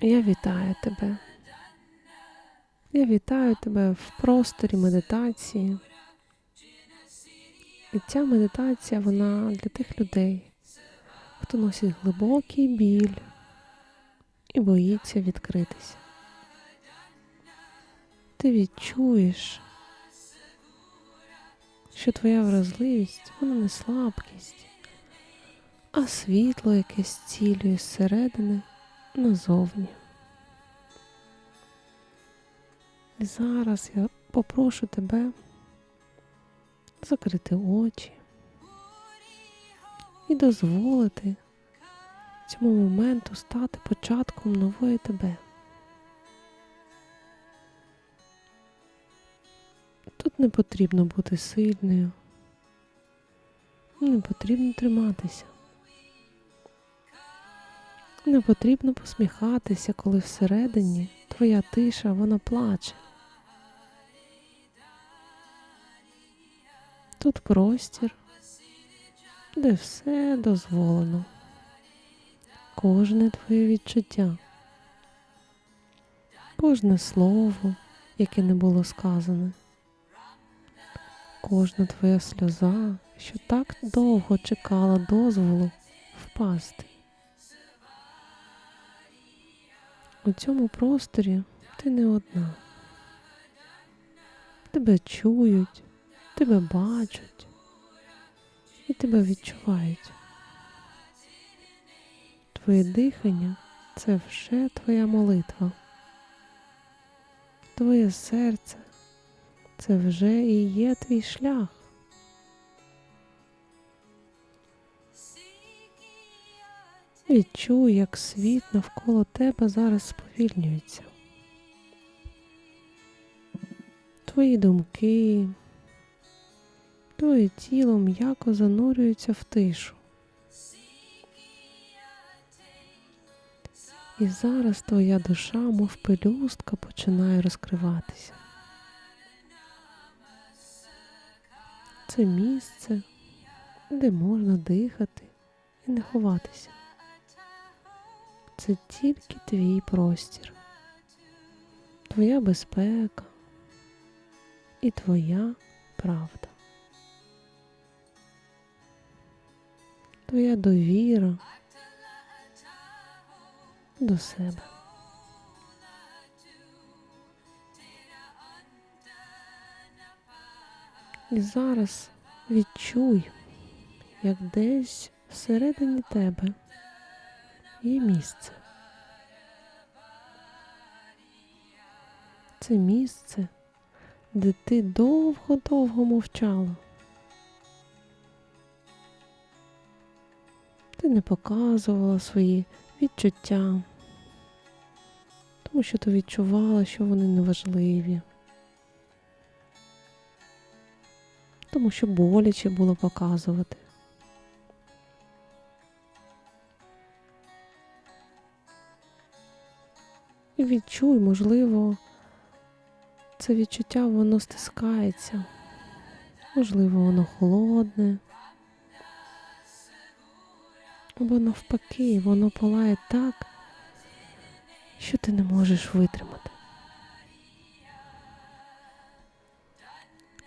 Я вітаю тебе. Я вітаю тебе в просторі медитації. І ця медитація вона для тих людей, хто носить глибокий біль і боїться відкритися. Ти відчуєш, що твоя вразливість вона не слабкість, а світло, яке зцілює зсередини назовні. І зараз я попрошу тебе закрити очі і дозволити цьому моменту стати початком нової тебе. Тут не потрібно бути сильною, не потрібно триматися. Не потрібно посміхатися, коли всередині твоя тиша вона плаче. Тут простір, де все дозволено, кожне твоє відчуття, кожне слово, яке не було сказане, кожна твоя сльоза, що так довго чекала дозволу впасти. У цьому просторі ти не одна. Тебе чують, тебе бачать і тебе відчувають. Твоє дихання це вже твоя молитва. Твоє серце це вже і є твій шлях. Відчуй, як світ навколо тебе зараз сповільнюється. Твої думки, твоє тіло м'яко занурюється в тишу. І зараз твоя душа, мов пелюстка, починає розкриватися. Це місце, де можна дихати і не ховатися це тільки твій простір, твоя безпека і твоя правда, твоя довіра до себе. І зараз відчуй, як десь всередині тебе є місце. Це місце, де ти довго-довго мовчала. Ти не показувала свої відчуття, тому що ти відчувала, що вони неважливі, тому що боляче було показувати. І відчуй, можливо, це відчуття воно стискається, можливо, воно холодне, або навпаки, воно палає так, що ти не можеш витримати.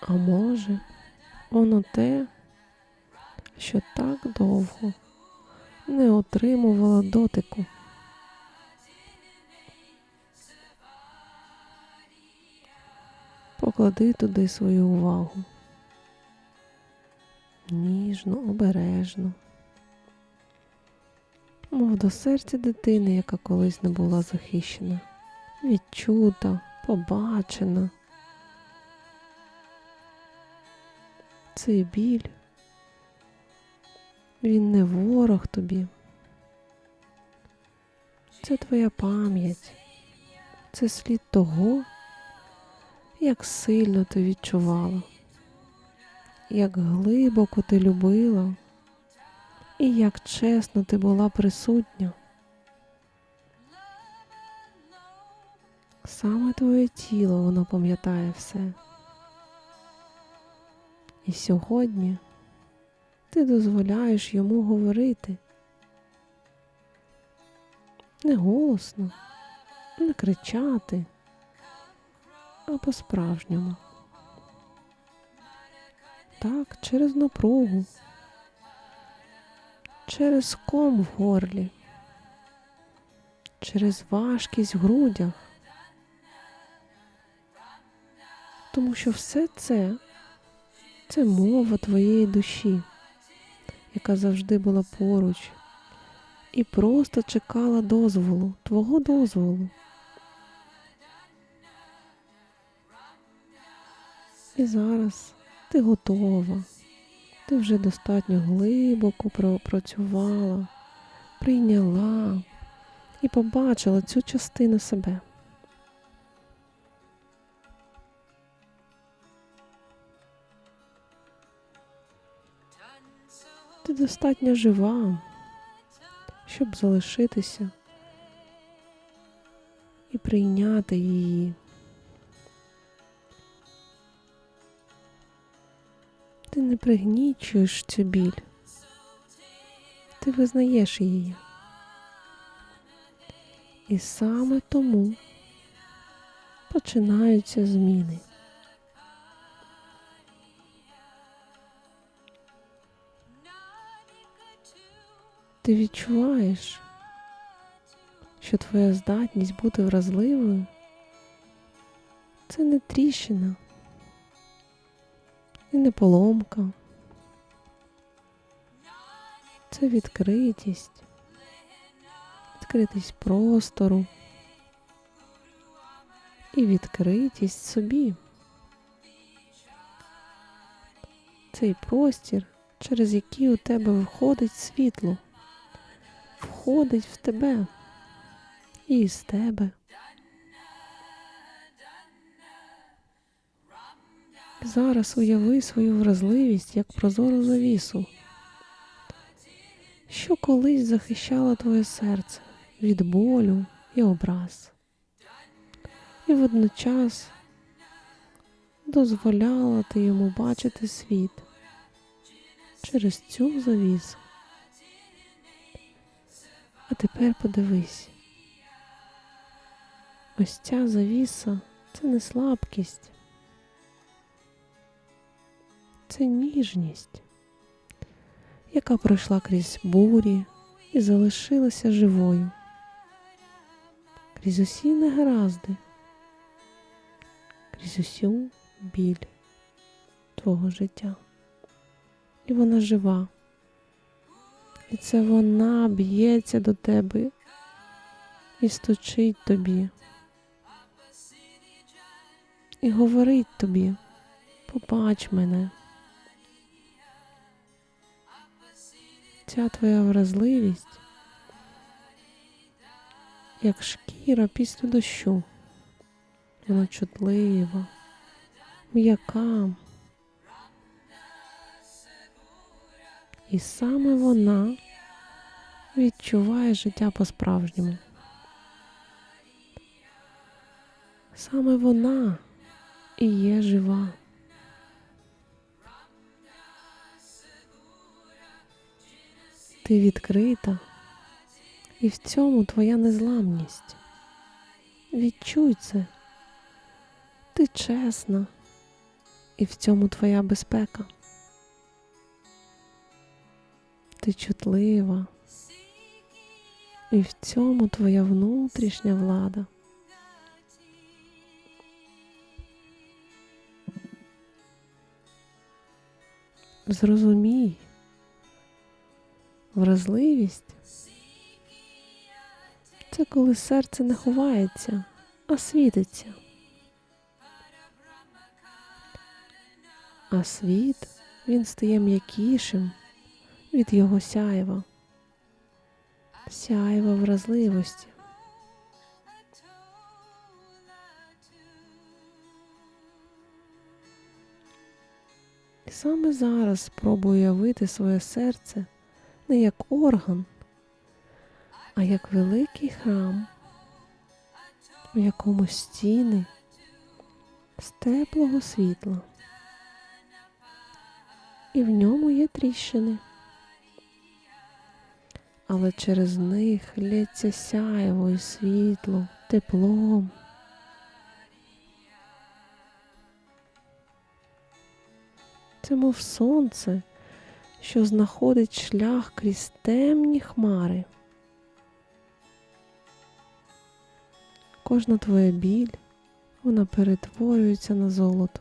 А може, воно те, що так довго не отримувало дотику. Поклади туди свою увагу. Ніжно, обережно, мов до серця дитини, яка колись не була захищена, відчута, побачена. Цей біль, він не ворог тобі. Це твоя пам'ять, це слід того, як сильно ти відчувала, як глибоко ти любила і як чесно ти була присутня. Саме твоє тіло воно пам'ятає все. І сьогодні ти дозволяєш йому говорити не голосно, не кричати, а по-справжньому. Так, через напругу, через ком в горлі, через важкість в грудях. Тому що все це це мова твоєї душі, яка завжди була поруч і просто чекала дозволу, твого дозволу. І зараз ти готова, ти вже достатньо глибоко пропрацювала, прийняла і побачила цю частину себе. Ти достатньо жива, щоб залишитися і прийняти її. Ти не пригнічуєш цю біль, ти визнаєш її. І саме тому починаються зміни. Ти відчуваєш, що твоя здатність бути вразливою це не тріщина і не поломка. Це відкритість, відкритість простору і відкритість собі. Цей простір, через який у тебе виходить світло входить в тебе і із тебе. Зараз уяви свою вразливість як прозору завісу, що колись захищала твоє серце від болю і образ, і водночас дозволяла ти йому бачити світ через цю завісу. А тепер подивись. Ось ця завіса це не слабкість, це ніжність, яка пройшла крізь бурі і залишилася живою, крізь усі негаразди, крізь усю біль твого життя. І вона жива. І це вона б'ється до тебе і стучить тобі. І говорить тобі, побач мене. Ця твоя вразливість, як шкіра після дощу, вона чутлива, м'яка. І саме вона відчуває життя по-справжньому. Саме вона і є жива. Ти відкрита, і в цьому твоя незламність. Відчуй це. Ти чесна, і в цьому твоя безпека. Ти чутлива, і в цьому твоя внутрішня влада. Зрозумій, вразливість це коли серце не ховається, а світиться. А світ він стає м'якішим від його сяєва, сяєва вразливості. І саме зараз спробую уявити своє серце не як орган, а як великий храм, в якому стіни з теплого світла, і в ньому є тріщини але через них лється сяєво і світло, теплом. Це мов сонце, що знаходить шлях крізь темні хмари. Кожна твоя біль, вона перетворюється на золото.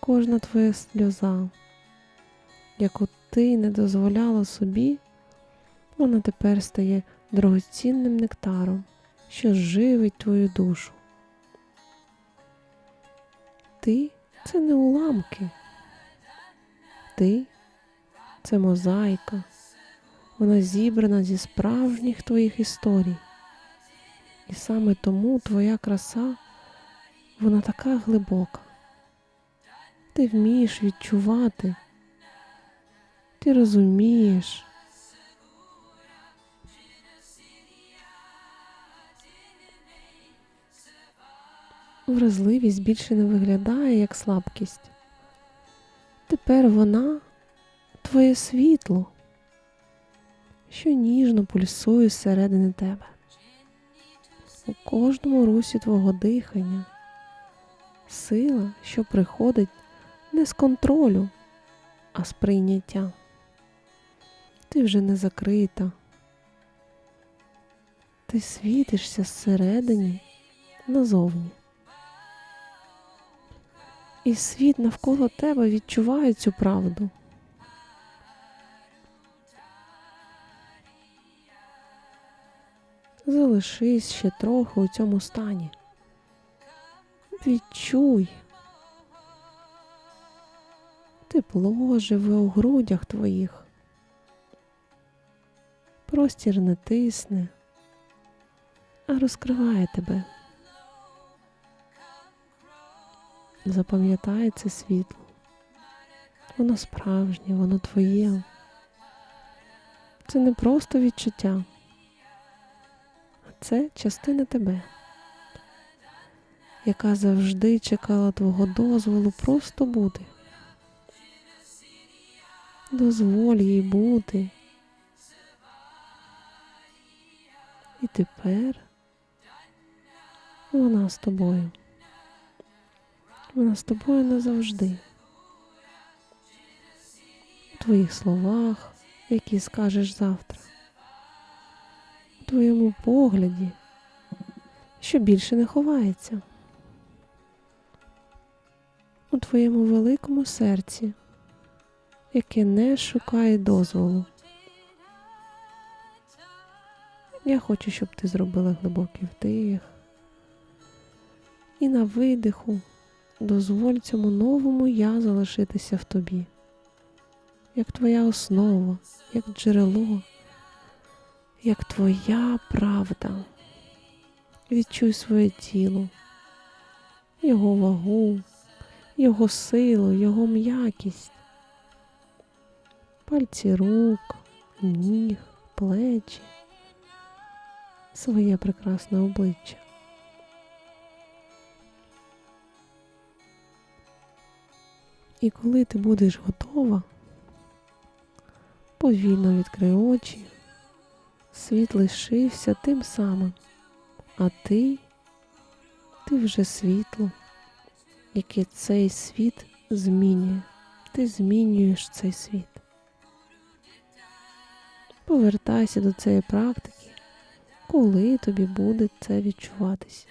Кожна твоя сльоза, яку ти не дозволяла собі, вона тепер стає дорогоцінним нектаром, що живить твою душу. Ти це не уламки. Ти це мозаїка. Вона зібрана зі справжніх твоїх історій. І саме тому твоя краса, вона така глибока. Ти вмієш відчувати, ти розумієш. Вразливість більше не виглядає як слабкість. Тепер вона твоє світло, що ніжно пульсує зсередини тебе. У кожному русі твого дихання, сила, що приходить не з контролю, а з прийняття. Ти вже не закрита. Ти світишся зсередині назовні. І світ навколо тебе відчуває цю правду. Залишись ще трохи у цьому стані. Відчуй. Тепло живе у грудях твоїх. Простір не тисне, а розкриває тебе. Запам'ятай це світло. Воно справжнє, воно твоє. Це не просто відчуття, а це частина тебе, яка завжди чекала твого дозволу просто бути. Дозволь їй бути. І тепер вона з тобою. Вона з тобою назавжди. У твоїх словах, які скажеш завтра, у твоєму погляді, що більше не ховається, у твоєму великому серці, яке не шукає дозволу. Я хочу, щоб ти зробила глибокий вдих і на видиху дозволь цьому новому я залишитися в тобі, як твоя основа, як джерело, як твоя правда. Відчуй своє тіло, його вагу, його силу, його м'якість, пальці рук, ніг, плечі, своє прекрасне обличчя. І коли ти будеш готова, повільно відкрий очі, світ лишився тим самим, а ти, ти вже світло, яке цей світ змінює. Ти змінюєш цей світ. Повертайся до цієї практики, коли тобі буде це відчуватися.